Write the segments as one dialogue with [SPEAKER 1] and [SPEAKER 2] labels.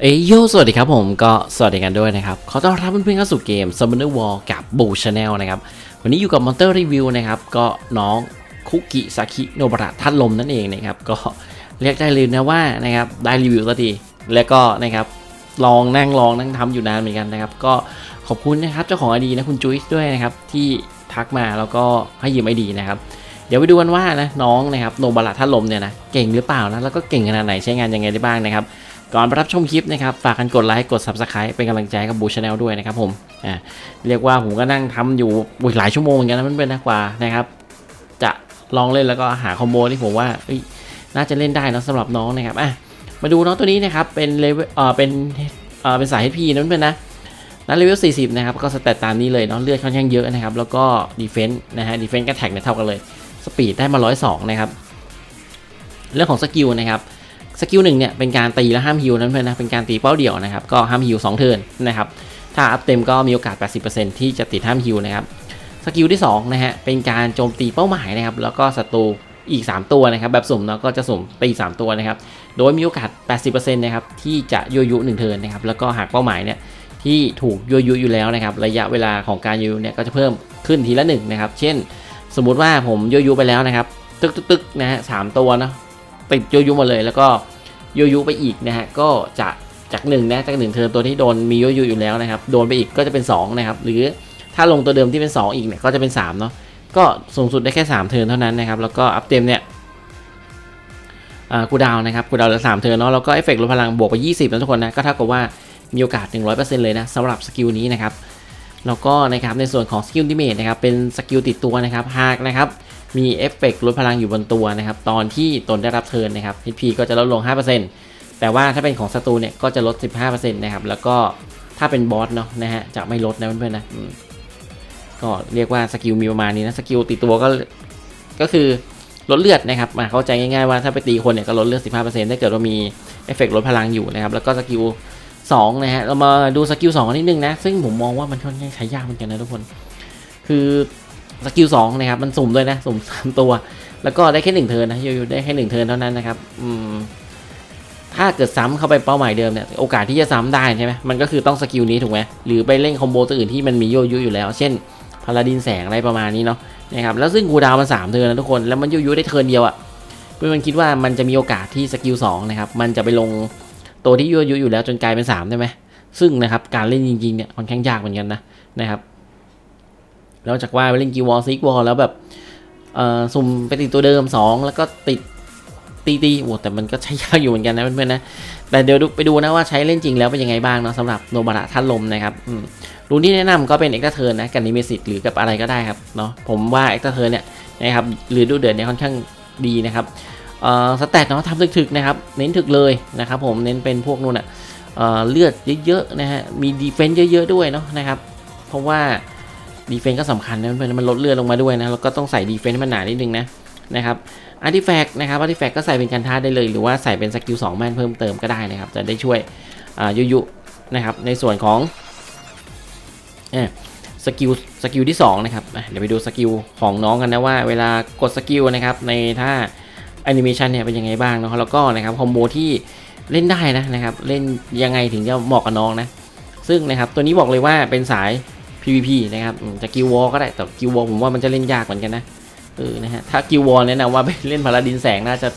[SPEAKER 1] เอ้ยโยสวัสดีครับผมก็สวัสดีกันด้วยนะครับ ขอต้อนรับเพื่อนๆเข้าสู่เกม Summoner War กับ b o o Channel นะครับ วันนี้อยู่กับ Monster Review นะครับ ก็น้องคุกิซาคิโนบระทัดลมนั่นเองนะครับ ก็เรียกได้เลยนะว่านะครับได้รีวิวสักที แล้วก็นะครับลองนั่งลองนั่งทำอยู่นานเหมือนกันนะครับ ก็ขอบคุณนะครับเจ้าของไอดีนะคุณจุ้ยด้วยนะครับที่ทักมาแล้วก็ให้ยืมไอดีนะครับเดี๋ยวไปดูกันว่านะน้องนะครับโนบระทัดลมเนี่ยนะเก่งหรือเปล่านะแล้วก็เก่งขนาดไหนใช้งานยังไงได้บ้างนะครับ ก่อนไปรับชมคลิปนะครับฝากกันกดไลค์กด Subscribe เป็นกำลังใจกับบูชาแนลด้วยนะครับผมอ่าเรียกว่าผมก็นั่งทำอยู่หลายชั่วโมงเหมือนกันนะมันเป็นนะกว่านะครับ จะลองเล่นแล้วก็หาคอมโบที่ผมว่าน่าจะเล่นได้นะสำหรับน้องนะครับอะมาดูน้องตัวนี้นะครับเป็นเลเวลเอ่อเป็นเอ่อเป็นสาย HP นะมันเป็นนะนั้นเลเวล 40 นะครับ ก็สแตตตามนี้เลยเนาะเลือดค่อนข้างเยอะนะครับ แล้วก็ดีเฟนต์นะฮะดีเฟนต์กับแท็กเนี่ยเท่ากันเลย สปีดได้มา 102 นะครับ เรื่องของสกิลนะครับ สกิลหนึ่งเนี่ยเป็นการตีและห้ามฮิวนั้นเพื่อนนะเป็นการตีเป้าเดี่ยวนะครับก็ห้ามฮิว2เทิร์นนะครับถ้าอัพเต็มก็มีโอกาส 80%ที่จะติดห้ามฮิวนะครับสกิลที่2นะฮะเป็นการโจมตีเป้าหมายนะครับแล้วก็ศัตรูอีก 3 ตัวนะครับแบบสุ่มเนาะก็จะสุ่มตี 3 ตัวนะครับโดยมีโอกาส 80%นะครับที่จะยั่วยุ1เทิร์นนะครับแล้วก็หากเป้าหมายเนี่ยที่ถูกยั่วยุอยู่แล้วนะครับระยะเวลาของการยั่วยุเนี่ยก็จะเพิ่มขึ้นทีละ1นะครับเช่น สมมุติว่าผมยั่วยุไปแล้วนะครับตึกตึกตึกนะฮะสามตัวเนาะ ติดยั่วยุหมาเลย แล้วก็ยั่วยุไปอีกนะฮะก็จะจากหนึ่งนะจากหนึ่งเทิร์นตัวที่โดนมียั่วยุอยู่แล้วนะครับโดนไปอีกก็จะเป็น2นะครับหรือถ้าลงตัวเดิมที่เป็น 2 อีกเนี่ยก็จะเป็น3เนาะก็สูงสุดได้แค่ 3 เทิร์นเท่านั้นนะครับแล้วก็อัพเต็มเนี่ยอ่ากูดาวนะครับกูดาวเหลือ3เทิร์นเนาะแล้วก็เอฟเฟกต์ลดพลังบวกไป 20นะทุกคนนะก็เท่ากับว่ามีโอกาส 100%เลยนะสำหรับสกิลนี้นะครับแล้วก็นะครับในส่วนของสกิลดิเมทนะครับเป็นสกิลติดตัวนะครับหากนะครับ มีเอฟเฟกต์ลดพลังอยู่บนตัวนะครับ ตอนที่ตนได้รับเทิร์นนะครับ HP ก็จะลดลง 5%แต่ว่าถ้าเป็นของศัตรูเนี่ยก็จะลด 15%นะครับ แล้วก็ถ้าเป็นบอสเนาะนะฮะจะไม่ลดนะเพื่อนๆนะก็เรียกว่าสกิลมีประมาณนี้นะสกิลติดตัวก็ก็คือลดเลือดนะครับมาเข้าใจง่ายๆว่าถ้าไปตีคนเนี่ยก็ลดเลือด 15%ถ้าเกิดว่ามีเอฟเฟกต์ลดพลังอยู่นะครับ แล้วก็สกิล2นะฮะเรามาดูสกิล2นิดนึงนะ ซึ่งผมมองว่ามันค่อนข้างใช้ยากเหมือนกันนะทุกคน คือ สกิลสองนะครับมันสุ่มด้วยนะสุ่มสามตัว แล้วก็ได้แค่หนึ่งเทิร์นนะอยู่ได้แค่หนึ่งเทิร์นเท่านั้นนะครับอืมถ้าเกิดซ้ำเข้าไปเป้าหมายเดิมเนี่ยโอกาสที่จะซ้ำได้ใช่ไหมมันก็คือต้องสกิลนี้ถูกไหมหรือไปเล่นคอมโบตัวอื่นที่มันมีโยยุอยู่แล้ว เช่นพาราดินแสงอะไรประมาณนี้เนาะนะครับแล้วซึ่งกูดาวมันสามเทิร์นนะทุกคนแล้วมันโยยุได้เทิร์นเดียวอะ่ะเพื่อนมันคิดว่ามันจะมีโอกาสที่สกิลสองนะครับมันจะไปลงตัวที่โยยุอยู่แล้วจนกลายเป็นสามได้ไหมซึ่งนะครับการเล่นจริงๆเนี่ยค่อนข้างยากเหมือนกันนะนะครับ นอกจากว่าไปเล่นกีวอลซิกวอลแล้วแบบเอ่อสุ่มไปติดตัวเดิม 2 แล้วก็ติดตีตีโอ้แต่มันก็ใช้ยากอยู่เหมือนกันนะเพื่อนๆนะ แต่เดี๋ยวดูไปดูนะว่าใช้เล่นจริงแล้วเป็นยังไงบ้างเนาะสำหรับโนบาระทัดลมนะครับอืมรูนที่แนะนำก็เป็นเอ็กซ์เทิร์นนะกับนิเมสิตหรือกับอะไรก็ได้ครับเนาะผมว่าเอ็กซ์เทิร์นเนี่ยนะครับหรือดูเดือดเนี่ยค่อนข้างดีนะครับเอ่อสแตทเนาะทำถึกๆนะครับเน้นถึกเลยนะครับผมเน้นเป็นพวกนู่นอะเอ่อเลือดเยอะๆนะฮะมีดีเฟนซ์เยอะ ๆ ด้วยเนาะนะครับเพราะว่า ดีเฟนต์ก็สำคัญนะเพื่อนมันลดเลือดลงมาด้วยนะแล้วก็ต้องใส่ดีเฟนต์ให้มันหนานิดนึงนะนะครับอาร์ติแฟกต์นะครับอาร์ติแฟกต์ก็ใส่เป็นการท่าได้เลย หรือว่าใส่เป็นสกิล2แม่นเพิ่มเติมก็ได้นะครับ จะได้ช่วยอ่ายุยุนะครับในส่วนของเอสกิลสกิลที่2นะครับเดี๋ยวไปดูสกิลของน้องกันนะว่า เวลากดสกิลนะครับในท่าแอนิเมชันเนี่ยเป็นยังไงบ้างเนาะแล้วก็นะครับคอมโบที่เล่นได้นะนะครับเล่นยังไงถึงจะเหมาะกับน้องนะซึ่งนะครับตัวนี้บอกเลยว่าเป็นสาย PVP นะครับจะกิววอลก็ได้แต่กิววอลผมว่ามันจะเล่นยากเหมือนกันนะเออนะฮะถ้ากิววอลแนะนำว่าไปเล่นพาราดินแสงน่าจะ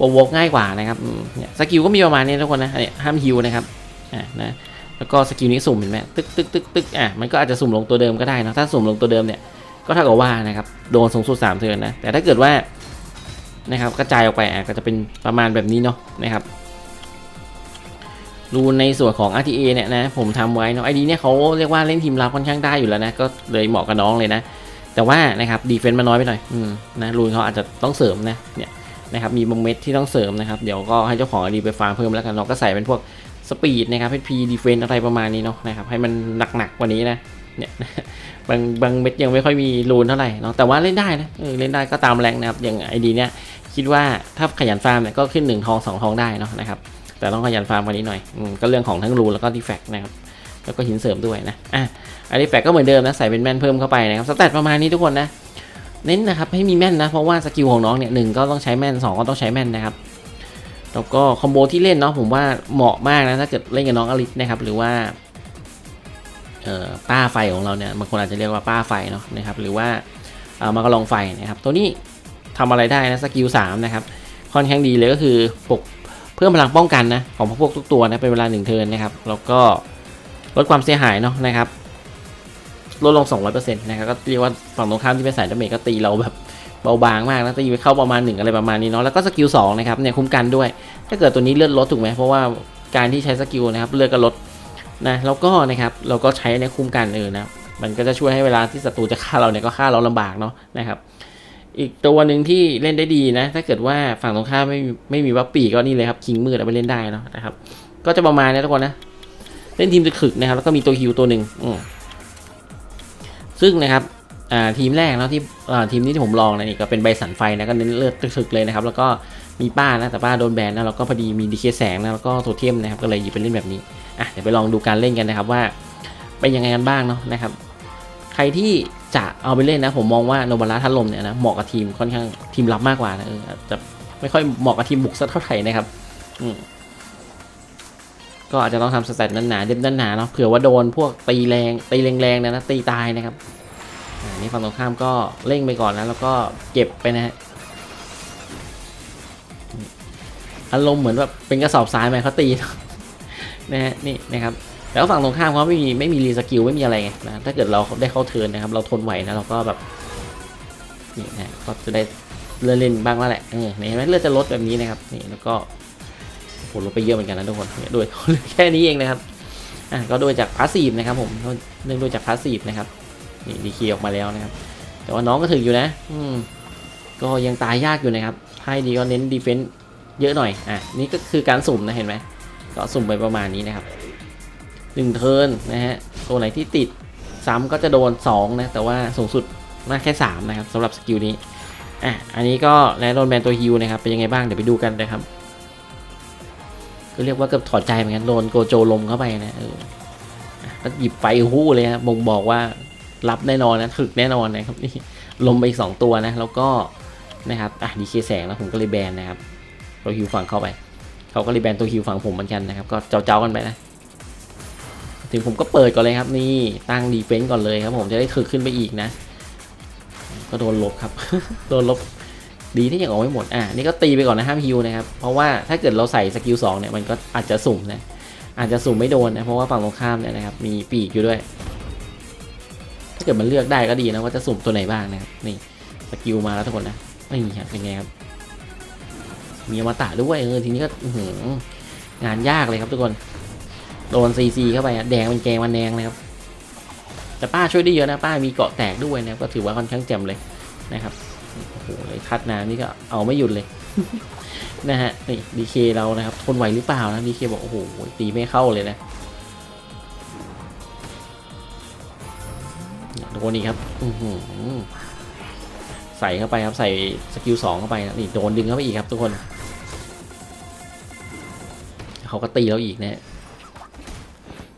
[SPEAKER 1] วอลวง่ายกว่านะครับเนี่ยสกิลก็มีประมาณนี้ทุกคนนะเนี่ยห้ามฮิวนะครับอ่านะแล้วก็สกิลนี้สุ่มเห็นไหมตึกตึกตึกตึกอะมันก็อาจจะสุ่มลงตัวเดิมก็ได้นะถ้าสุ่มลงตัวเดิมเนี่ยก็เท่ากับว่านะครับโดนสูงสุด3เทิร์นนะแต่ถ้าเกิดว่านะครับกระจายออกไปอะก็จะเป็นประมาณแบบนี้เนาะนะครับ รูนในส่วนของ RTA เนี่ยนะผมทำไว้เนาะไอดีเนี่ยเขาเรียกว่าเล่นทีมรับค่อนข้างได้อยู่แล้วนะ ก็เลยเหมาะกับน้องเลยนะ แต่ว่านะครับดีเฟนต์มาน้อยไปหน่อยอืมนะรูนเขาอาจจะต้องเสริมนะเนี่ยนะครับมีบางเม็ดที่ต้องเสริมนะครับ เดี๋ยวก็ให้เจ้าของไอดีไปฟาร์มเพิ่มแล้วกันเราก็ใส่เป็นพวกสปีดนะครับเพพีดีเฟนต์อะไรประมาณนี้เนาะนะครับให้มันหนักๆกว่านี้นะเนี่ยบางบางเม็ดยังไม่ค่อยมีรูนเท่าไหร่เนาะแต่ว่าเล่นได้นะเออเล่นได้ก็ตามแรงนะครับอย่างไอดีเนี่ยคิดว่าถ้าขยันฟาร์มเนี่ยก็ขึ้นหนึ่งทองสองทองได้เนาะนะครับ แต่ต้องขยันฟาร์มกว่านี้หน่อยอก็เรื่องของทั้งรูแล้วก็ดีแฟกนะครับแล้วก็หินเสริมด้วยนะอะอันดีแฟกก็เหมือนเดิมนะใส่เป็นแม่นเพิ่มเข้าไปนะครับสแตทประมาณนี้ทุกคนนะเน้นนะครับให้มีแม่นนะเพราะว่าสกิลของน้องเนี่ยหนึ่งก็ต้องใช้แม่นสองก็ต้องใช้แม่นนะครับแล้วก็คอมโบที่เล่นเนาะผมว่าเหมาะมากนะถ้าเกิดเล่นกับน้องอลิสนะครับหรือว่าเอ่อป้าไฟของเราเนี่ยบางคนอาจจะเรียกว่าป้าไฟเนาะนะครับหรือว่าเอ่อมากระลองไฟนะครับตัวนี้ทำอะไรได้นะสกิลสามนะครับค่อนข้างดีเลยก็คือปก เพิ่มพลังป้องกันนะของพวกทุกตัวนะเป็นเวลาหนึ่งเทิร์นนะครับ แล้วก็ลดความเสียหายเนาะนะครับลดลง 200%นะครับก็เรียกว่าฝั่งตรงข้ามที่เป็นสายดาเมจก็ตีเราแบบเบาบางมากนะตีไปเข้าประมาณหนึ่งอะไรประมาณนี้เนาะแล้วก็สกิล2นะครับเนี่ยคุ้มกันด้วย ถ้าเกิดตัวนี้เลือดลดถูกไหมเพราะว่าการที่ใช้สกิลนะครับเลือดก็ลดนะแล้วก็นะครับเราก็ใช้ในคุ้มกันเออนะมันก็จะช่วยให้เวลาที่ศัตรูจะฆ่าเราเนี่ยก็ฆ่าเราลำบากเนาะนะครับ อีกตัวหนึ่งที่เล่นได้ดีนะ ถ้าเกิดว่าฝั่งตรงข้ามไม่ไม่มีวัปปีก็นี่เลยครับคิงมืดเอาไปเล่นได้เนาะนะครับ ก็จะประมาณนี้ทุกคนนะ เล่นทีมจะขึกนะครับ แล้วก็มีตัวฮิวตัวหนึ่งซึ่งนะครับอ่าทีมแรกเนาะที่อ่ทีมนี้ที่ผมลองนะนี่ก็เป็นใบสันไฟนะก็เน้นเลือดถึกๆเลยนะครับ แล้วก็มีป้านะแต่ป้าโดนแบนนะแล้วก็พอดีมีดีเคแสงนะแล้วก็โทเทมนะครับก็เลยหยิบไปเล่นแบบนี้อะเดี๋ยวไปลองดูการเล่นกันนะครับว่าเป็นยังไงกันบ้างเนาะนะครับ ใครที่จะเอาไปเล่นนะ ผมมองว่าโนบาระทัดลมเนี่ยนะเหมาะกับทีมค่อนข้างทีมรับมากกว่านะเออจะไม่ค่อยเหมาะกับทีมบุกสักเท่าไหร่นะครับอืมก็อาจจะต้องทำสแตทนั้นหนาเด็บนั้นหนาเนาะเผื่อว่าโดนพวกตีแรงตีแรงๆนะนะตีตายนะครับอ่านี่ฝั่งตรงข้ามก็เร่งไปก่อนนะแล้วก็เก็บไปนะฮะอารมณ์เหมือนแบบเป็นกระสอบทรายไหมเขาตีนะฮะนี่นะครับ แล้วฝั่งตรงข้ามเขาไม่มีไม่มีรีสกิลไม่มีอะไรไงนะถ้าเกิดเราได้เข้าเทิร์นนะครับ เราทนไหวนะเราก็แบบนี่นะก็จะได้เลื่อนเล่นบ้างแล้วแหละเออเห็นไหมเลือดจะลดแบบนี้นะครับนี่แล้วก็โอ้โหลดไปเยอะเหมือนกันนะทุกคนเนี่ยด้วยแค่นี้เองนะครับอะก็โดยจากพาสซีฟนะครับผมเนื่องด้วยจากพาสซีฟนะครับนี่ดีคีออกมาแล้วนะครับ แต่ว่าน้องก็ถึงอยู่นะ อืมก็ยังตายยากอยู่นะครับให้ดีก็เน้นดีเฟนต์เยอะหน่อยอะนี่ก็คือการสุ่มนะเห็นไหมก็สุ่มไปประมาณนี้นะครับ หนึ่งเทิร์นนะฮะตัวไหนที่ติดซ้ำก็จะโดน 2 นะ แต่ว่าสูงสุดน่าแค่ 3 นะครับสำหรับสกิลนี้อะอันนี้ก็แล้วโดนแบนตัวฮิวนะครับ เป็นยังไงบ้าง เดี๋ยวไปดูกันนะครับ ก็เรียกว่าเกือบถอดใจเหมือนกันโดนโกโจลมเข้าไปนะเอออะก็หยิบไปหู้เลยครับบ่งบอกว่ารับแน่นอนนะถึกแน่นอนนะครับนี่ลมไปอีกสองตัวนะ แล้วก็นะครับอะดีเคแสงแล้วผมก็เลยแบนนะครับตัวฮิวฝั่งเข้าไป เขาก็เลยแบนตัวฮิวฝั่งผมเหมือนกันนะครับ ก็เจ้าๆกันไปนะ ถึงผมก็เปิดก่อนเลยครับ นี่ตั้งดีเฟนต์ก่อนเลยครับ ผมจะได้ถึกขึ้นไปอีกนะ ก็โดนลบครับ โดนลบดีที่ยังออกไม่หมด อะนี่ก็ตีไปก่อนนะห้ามฮิวนะครับ เพราะว่าถ้าเกิดเราใส่สกิลสองเนี่ยมันก็อาจจะสุ่มนะ อาจจะสุ่มไม่โดนนะ เพราะว่าฝั่งตรงข้ามเนี่ยนะครับ มีปีกอยู่ด้วย ถ้าเกิดมันเลือกได้ก็ดีนะว่าจะสุ่มตัวไหนบ้างนะครับ นี่สกิลมาแล้วทุกคนนะนี่ครับเป็นไงครับ มีอมตะด้วยเออทีนี้ก็หืงานยากเลยครับทุกคน โดนซีซีเข้าไปอะแดงเป็นแกงมันแดงเลยครับ แต่ป้าช่วยได้เยอะนะป้ามีเกาะแตกด้วยนะก็ถือว่าค่อนข้างแจ่มเลยนะครับโอ้โหเลยคัดน้ำนี่ก็เอาไม่หยุดเลยนะฮะนี่ดีเคเรานะครับทนไหวหรือเปล่านะดีเคบอกโอ้โหตีไม่เข้าเลยนะโดนนี่ครับอืใส่เข้าไปครับใส่สกิลสองเข้าไปนะนี่โดนดึงเข้าไปอีกครับทุกคน เขาก็ตีเราอีกนะ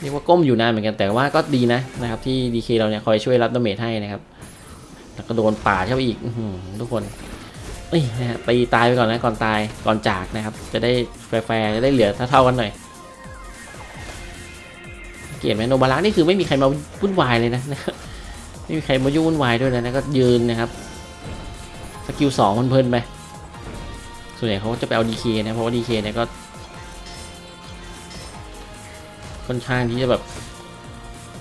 [SPEAKER 1] เรียกว่าก้มอยู่นานเหมือนกันแต่ว่าก็ดีนะนะครับที่ดีเคเราเนี่ยคอยช่วยรับดาเมจให้นะครับแล้วก็โดนป่าเข้าไปอีกทุกคนเอ้ยนะฮะตีตายไปก่อนนะก่อนตายก่อนจากนะครับ จะได้แฟร์จะได้เหลือเท่าๆกันหน่อยเกียดไหมโนบาระนี่คือไม่มีใครมาวุ่นวายเลยนะไม่มีใครมายุ่งวุ่นวายด้วยนะก็ยืนนะครับสกิลสองเพลินๆไปส่วนใหญ่เขาก็จะไปเอาดีเคนะเพราะว่าดีเคเนี่ยก็ ค่อนข้างที่จะแบบ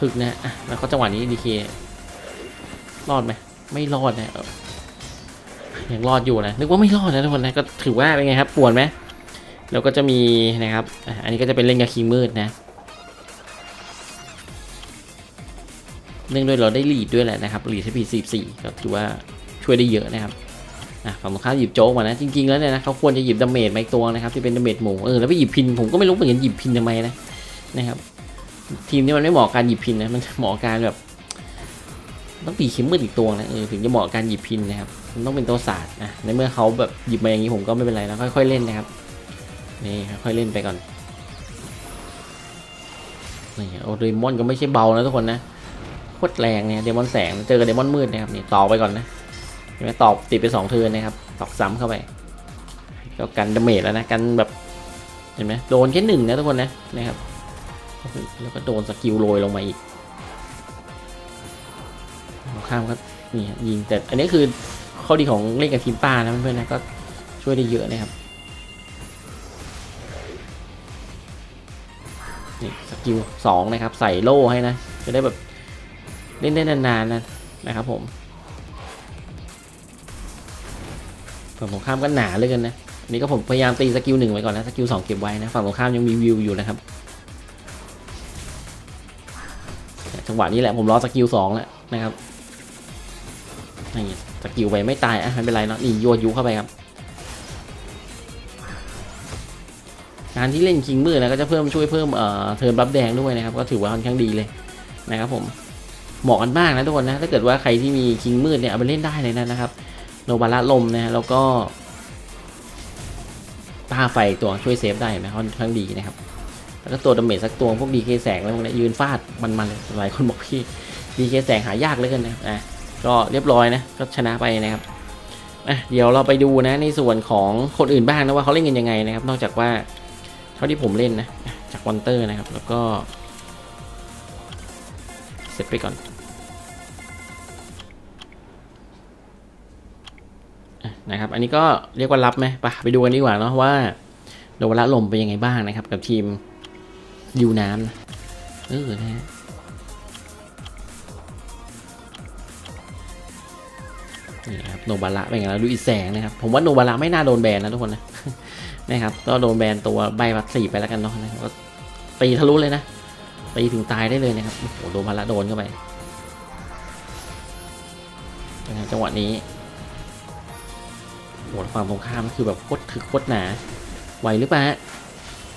[SPEAKER 1] ถึกนะแล้วก็จังหวะนี้ดีเครอดไหมไม่รอดนะอยังรอดอยู่นะนึกว่าไม่รอดนะทุกคนนะก็ถือว่าเป็นไงครับปวดไหมแล้วก็จะมีนะครับอันนี้ก็จะเป็นเล่นกับคิงมืดนะเนื่องด้วยเราได้ลีดด้วยแหละนะครับลีดที่ปีสี่สี่ก็ถือว่าช่วยได้เยอะนะครับอะฝั่งตรงข้ามหยิบโจ๊กมานะจริงๆแล้วเนี่ยนะเขาควรจะหยิบดาเมจมาอีกตัวนะครับที่เป็นดาเมจหมูเออแล้วไปหยิบพินผมก็ไม่รู้เหมือนกันหยิบพินทำไมนะ นะครับ ทีมนี้มันไม่เหมาะการหยิบพินนะ มันเหมาะการแบบ ต้องปีคิมมืดอีกตัวนะเออถึงจะเหมาะการหยิบพินนะครับ มันต้องเป็นตัวศาสตร์นะในเมื่อเขาแบบหยิบมาอย่างนี้ผมก็ไม่เป็นไรแล้วค่อย ๆเล่นนะครับนี่ค่อยเล่นไปก่อนนี่โอเดมอนก็ไม่ใช่เบานะทุกคนนะโคตรแรงเนี่ยเดมอนแสงเจอกับเดมอนมืดนะครับนี่ต่อไปก่อนนะเห็นไหมตอบติดไปสองเทิร์นนะครับตอกซ้ำเข้าไปก็กันดาเมจแล้วนะกันแบบเห็นไหมโดนแค่หนึ่งนะทุกคนนะนะครับ แล้วก็โดนสกิลโรยลงมาอีกตรงข้ามก็นี่ฮะยิงแต่อันนี้คือข้อดีของเล่นกับทีมป้านะเพื่อนๆนะก็ช่วยได้เยอะนะครับนี่สกิลสองนะครับ ใส่โล่ให้นะ จะได้แบบเล่นได้นานๆนะนะครับผมฝั่งตรงข้ามก็หนาเลยกันนะอันนี้ก็ผมพยายามตีสกิลหนึ่งไว้ก่อนนะสกิลสองเก็บไว้นะฝั่งตรงข้ามยังมีวิวอยู่นะครับ จังหวะนี้แหละผมรอสกิลสองแล้วนะครับนี่สกิลไปไม่ตายอะไม่เป็นไรเนาะนี่โยนยุเข้าไปครับการที่เล่นคิงมืดนะก็จะเพิ่มช่วยเพิ่มเอ่อเทิร์นบัฟแดงด้วยนะครับ ก็ถือว่าค่อนข้างดีเลยนะครับผมเหมาะกันมากนะทุกคนนะถ้าเกิดว่าใครที่มีคิงมืดเนี่ยเอาไปเล่นได้เลยนะนะครับโนบาระลมนะแล้วก็ตาไฟตัวช่วยเซฟได้นไหมค่อนข้างดีนะครับ แล้วก็ตัวดาเมจสักตัวพวกดีเคแสงแล้วพวกเนี้ยืนฟาดมันๆเลยหลายคนบอกพี่ดีเคแสงหายากเหลยกันนะอะก็เรียบร้อยนะก็ชนะไปนะครับอะเดี๋ยวเราไปดูนะในส่วนของคนอื่นบ้างนะว่าเขาเล่นกันยังไงนะครับ นอกจากว่าเท่าที่ผมเล่นนะจากวอนเตอร์นะครับ แล้วก็เสร็จไปก่อนนะครับ อันนี้ก็เรียกว่ารับไหมไปไปดูกันดีกว่าเนาะว่าโดวละลมเป็นยังไงบ้างนะครับ กับทีม ยูน้ำนะเออนะฮะนี่ครับโนบาระเป็นไงแล้วดูอีแสงนะครับ ผมว่าโนบาระไม่น่าโดนแบนนะทุกคนนะนะครับก็โดนแบนตัวใบวัดสี่ไปแล้วกันเนาะนะก็ตีทะลุเลยนะตีถึงตายได้เลยนะครับโอ้โหโดนพาระโดนเข้าไปนะครับจังหวะนี้โหความตรงข้ามคือแบบโคตรถึกโคตรหนาไหวหรือเปล่า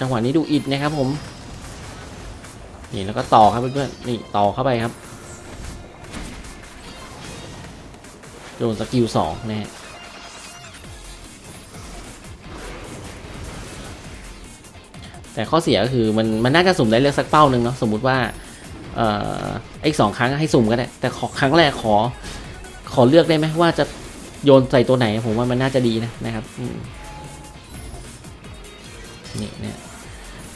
[SPEAKER 1] จังหวะนี้ดูอิดนะครับผม นี่แล้วก็ต่อครับเพื่อนๆนี่ต่อเข้าไปครับโดนสกิลสองนะฮะแต่ข้อเสียก็คือมันมันน่าจะสุ่มได้เลือกสักเป้าหนึ่งเนาะสมมุติว่าเอ่ออีกสองครั้งให้สุ่มก็ได้แต่ขอครั้งแรกขอ ขอเลือกได้ไหมว่าจะโยนใส่ตัวไหนผมว่ามันน่าจะดีนะนะครับนี่เนี่ย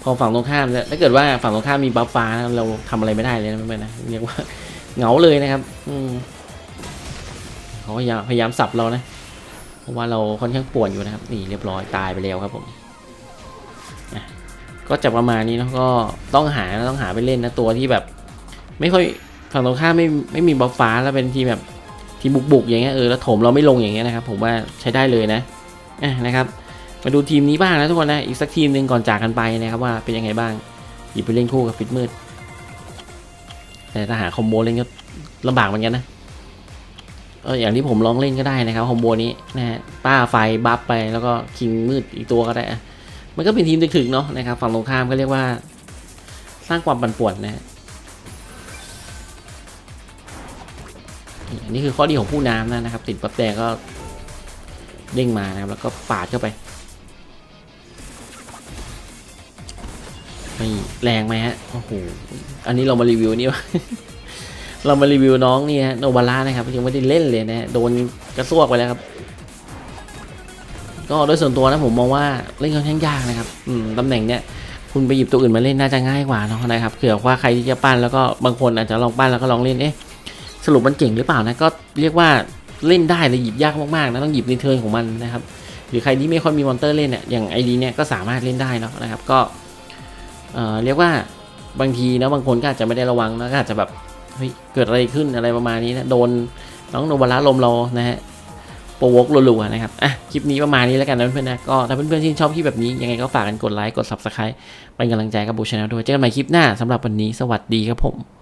[SPEAKER 1] พอฝั่งตรงข้ามเนี่ยถ้าเกิดว่าฝั่งตรงข้ามมีบัฟฟ้าเราทำอะไรไม่ได้เลยนะเพื่อนๆนะเรียกว่าเหงาเลยนะครับ อืมเขาพยายามพยายามสับเรานะเพราะว่าเราค่อนข้างป่วนอยู่นะครับ นี่เรียบร้อยตายไปแล้วครับผมก็จะประมาณนี้เนาะก็ต้องหาต้องหาไปเล่นนะตัวที่แบบ ไม่ค่อยฝั่งตรงข้ามไม่ไม่มีบัฟฟ้าแล้วเป็นทีมแบบทีมบุกๆอย่างเงี้ยเออแล้วถมเราไม่ลงอย่างเงี้ยนะครับ ผมว่าใช้ได้เลยนะอะนะครับ มาดูทีมนี้บ้างนะทุกคนนะ อีกสักทีมหนึ่งก่อนจากกันไปนะครับว่าเป็นยังไงบ้างหยิบไปเล่นคู่กับฟิตมืด แต่ถ้าหาคอมโบเล่นก็ลำบากเหมือนกันนะเอออย่างที่ผมลองเล่นก็ได้นะครับคอมโบนี้นะฮะป้าไฟบัฟไปแล้วก็คิงมืดอีกตัวก็ได้ มันก็เป็นทีมถึกๆเนาะนะครับฝั่งตรงข้ามก็เรียกว่า สร้างความปั่นป่วนนะฮะนี่อันนี้คือข้อดีของผู้น้ำนะครับ ติดปั๊บแดงก็เด้งมานะครับแล้วก็ปาดเข้าไป ไม่แรงไหมฮะโอ้โหอันนี้เรามารีวิวนี่วะเรามารีวิวน้องนี่ฮะโนบาร่านะครับยังไม่ได้เล่นเลยนะฮะโดนกระซวกไปแล้วครับ ก็โดยส่วนตัวนะผมมองว่าเล่นค่อนข้างยากนะครับอืมตำแหน่งเนี้ยคุณไปหยิบตัวอื่นมาเล่นน่าจะง่ายกว่าเนาะนะครับเผื่อว่าใครที่จะปั้นแล้วก็บางคนอาจจะลองปั้นแล้วก็ลองเล่นเอ๊ะสรุปมันเก่งหรือเปล่านะก็เรียกว่าเล่นได้เลยหยิบยากมากๆนะต้องหยิบในเทิร์นของมันนะครับ หรือใครที่ไม่ค่อยมีมอนเตอร์เล่นเนี่ยอย่างไอดีเนี่ยก็สามารถเล่นได้เนาะนะครับ ก็ เรียกว่าบางทีนะบางคนก็อาจจะไม่ได้ระวังนะก็อาจจะแบบเฮ้ยเกิดอะไรขึ้นอะไรประมาณนี้นะโดนน้องโนบาระลมเรานะฮะโปรวกลัวๆนะครับอะคลิปนี้ประมาณนี้แล้วกันนะเพื่อนๆนะก็ถ้าเพื่อนๆที่นชอบคลิปแบบนี้ยังไงก็ฝากกันกดไลค์กด subscribe เป็นกำลังใจกับบูชาแนลด้วยเจอกันใหม่คลิปหน้าสำหรับวันนี้สวัสดีครับผม